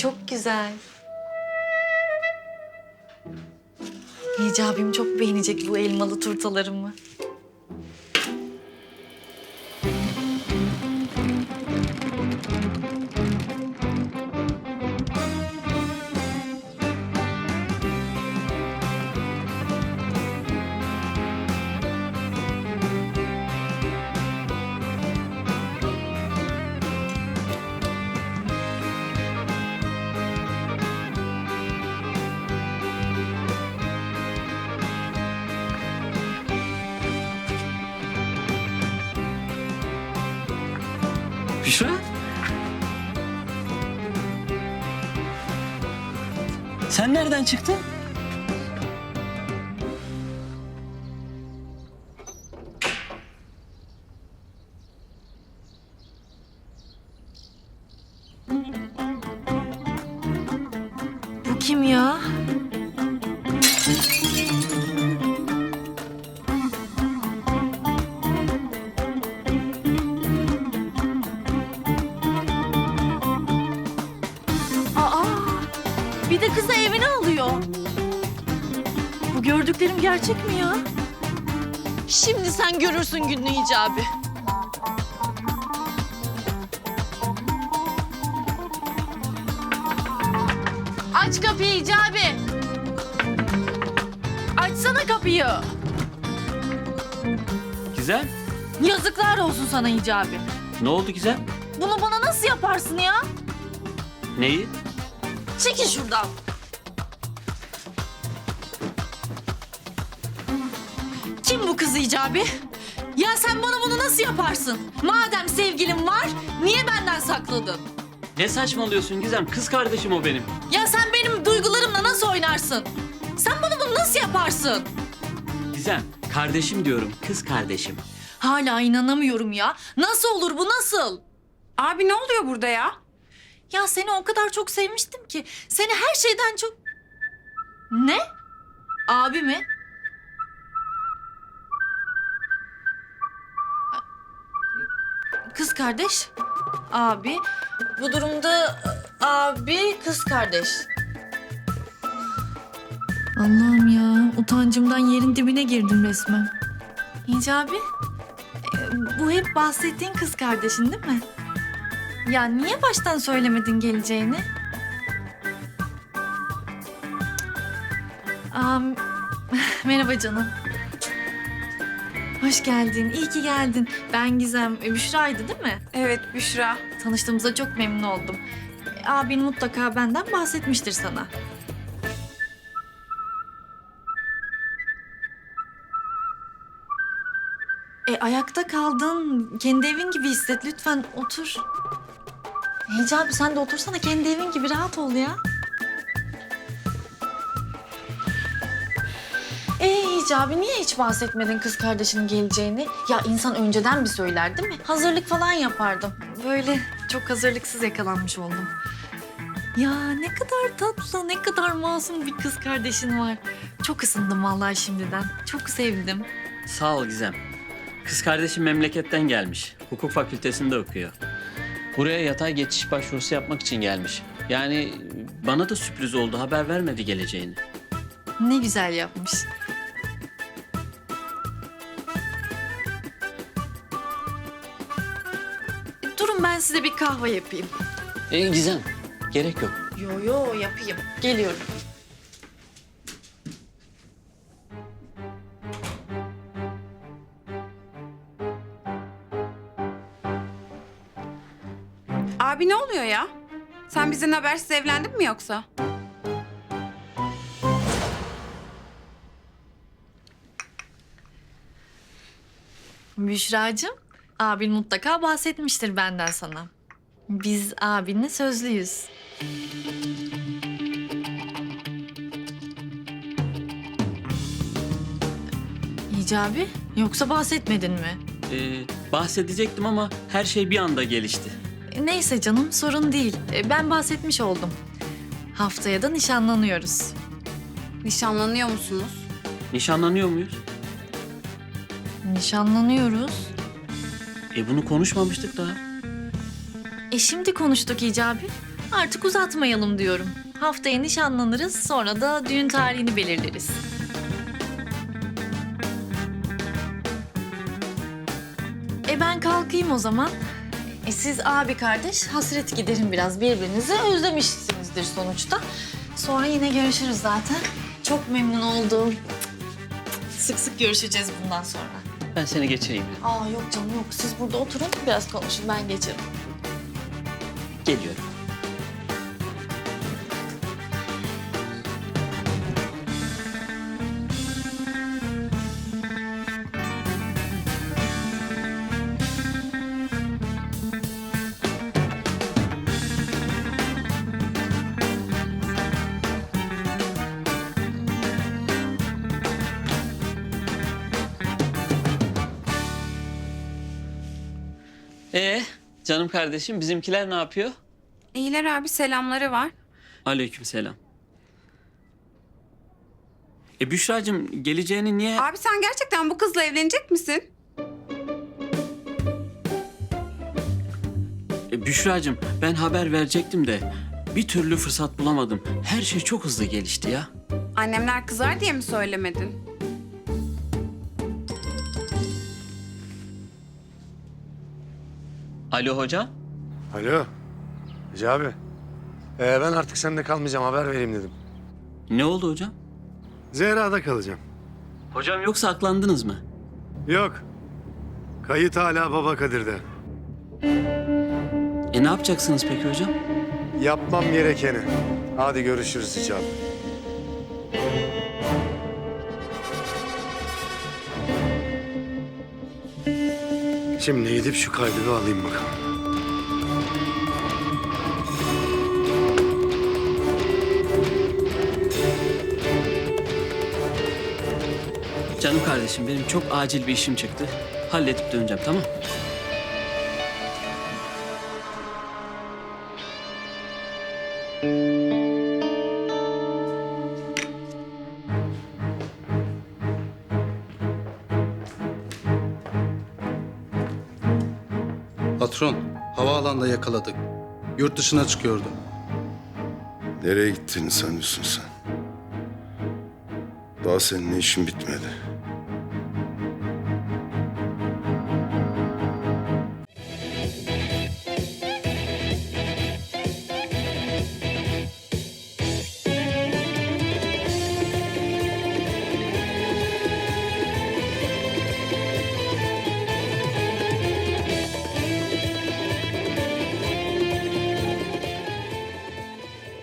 çok güzel. Hicabim çok beğenecek bu elmalı turtalarımı. Büşra? Sen nereden çıktın? Bu kim ya? Gördüklerim gerçek mi ya? Şimdi sen görürsün günlü icabı. Aç kapıyı Hicabi. Açsana kapıyı. Güzel. Yazıklar olsun sana Hicabi. Ne oldu güzel? Bunu bana nasıl yaparsın ya? Neyi? Çekil şuradan. Hicabi? Ya sen bana bunu nasıl yaparsın? Madem sevgilin var, niye benden sakladın? Ne saçmalıyorsun Gizem? Kız kardeşim o benim. Ya sen benim duygularımla nasıl oynarsın? Sen bana bunu nasıl yaparsın? Gizem, kardeşim diyorum. Kız kardeşim. Hala inanamıyorum ya. Nasıl olur bu nasıl? Abi ne oluyor burada ya? Ya seni o kadar çok sevmiştim ki. Seni her şeyden çok... Ne? Abi mi? Kız kardeş. Abi. Bu durumda abi kız kardeş. Allah'ım ya. Utancımdan yerin dibine girdim resmen. Hicabi. e, Bu hep bahsettiğin kız kardeşin değil mi? Ya niye baştan söylemedin geleceğini? Am, merhaba canım. Hoş geldin, iyi ki geldin. Ben Gizem, e, Büşra'ydı değil mi? Evet Büşra. Tanıştığımıza çok memnun oldum. E, Abin mutlaka benden bahsetmiştir sana. E ayakta kaldın. Kendi evin gibi hisset. Lütfen otur. Hicabi sen de otursana. Kendi evin gibi rahat ol ya. Ee Hicabi niye hiç bahsetmedin kız kardeşinin geleceğini? Ya insan önceden bir söyler değil mi? Hazırlık falan yapardım. Böyle çok hazırlıksız yakalanmış oldum. Ya ne kadar tatlı, ne kadar masum bir kız kardeşin var. Çok ısındım vallahi şimdiden. Çok sevdim. Sağ ol Gizem. Kız kardeşim memleketten gelmiş. Hukuk fakültesinde okuyor. Buraya yatay geçiş başvurusu yapmak için gelmiş. Yani bana da sürpriz oldu. Haber vermedi geleceğini. Ne güzel yapmış. Ben size bir kahve yapayım. E, Gizem, gerek yok. Yo yo yapayım. Geliyorum. Abi ne oluyor ya? Sen bizden habersiz evlendin mi yoksa? Büşra'cığım, abin mutlaka bahsetmiştir benden sana. Biz abinle sözlüyüz. Hicabi, yoksa bahsetmedin mi? E, bahsedecektim ama her şey bir anda gelişti. Neyse canım, sorun değil. E, Ben bahsetmiş oldum. Haftaya da nişanlanıyoruz. Nişanlanıyor musunuz? Nişanlanıyor muyuz? Nişanlanıyoruz. E bunu konuşmamıştık daha. E şimdi konuştuk Hicabi. Artık uzatmayalım diyorum. Haftaya nişanlanırız, sonra da düğün tarihini belirleriz. E ben kalkayım o zaman. E siz abi kardeş hasret giderin biraz birbirinizi özlemişsinizdir sonuçta. Sonra yine görüşürüz zaten. Çok memnun oldum. Sık sık görüşeceğiz bundan sonra. Ben seni geçireyim. Aa yok canım yok. Siz burada oturun biraz konuşun ben geçerim. Geliyorum. Ee, canım kardeşim bizimkiler ne yapıyor? İyiler abi selamları var. Aleykümselam. E Büşra'cığım geleceğini niye... Abi sen gerçekten bu kızla evlenecek misin? E, Büşra'cığım ben haber verecektim de bir türlü fırsat bulamadım. Her şey çok hızlı gelişti ya. Annemler kızar diye mi söylemedin? Alo hocam. Alo. Hacı abi. Ee, ben artık sende kalmayacağım haber vereyim dedim. Ne oldu hocam? Zehra'da kalacağım. Hocam yoksa aklandınız mı? Yok. Kayıt hala Baba Kadir'de. E ne yapacaksınız peki hocam? Yapmam gerekeni. Hadi görüşürüz Hacı Şimdi gidip şu kaydı alayım bakalım. Canım kardeşim benim çok acil bir işim çıktı. Halledip döneceğim tamam Patron, havaalanında yakaladık. Yurt dışına çıkıyordu. Nereye gittiğini sanıyorsun sen? Daha seninle işin bitmedi.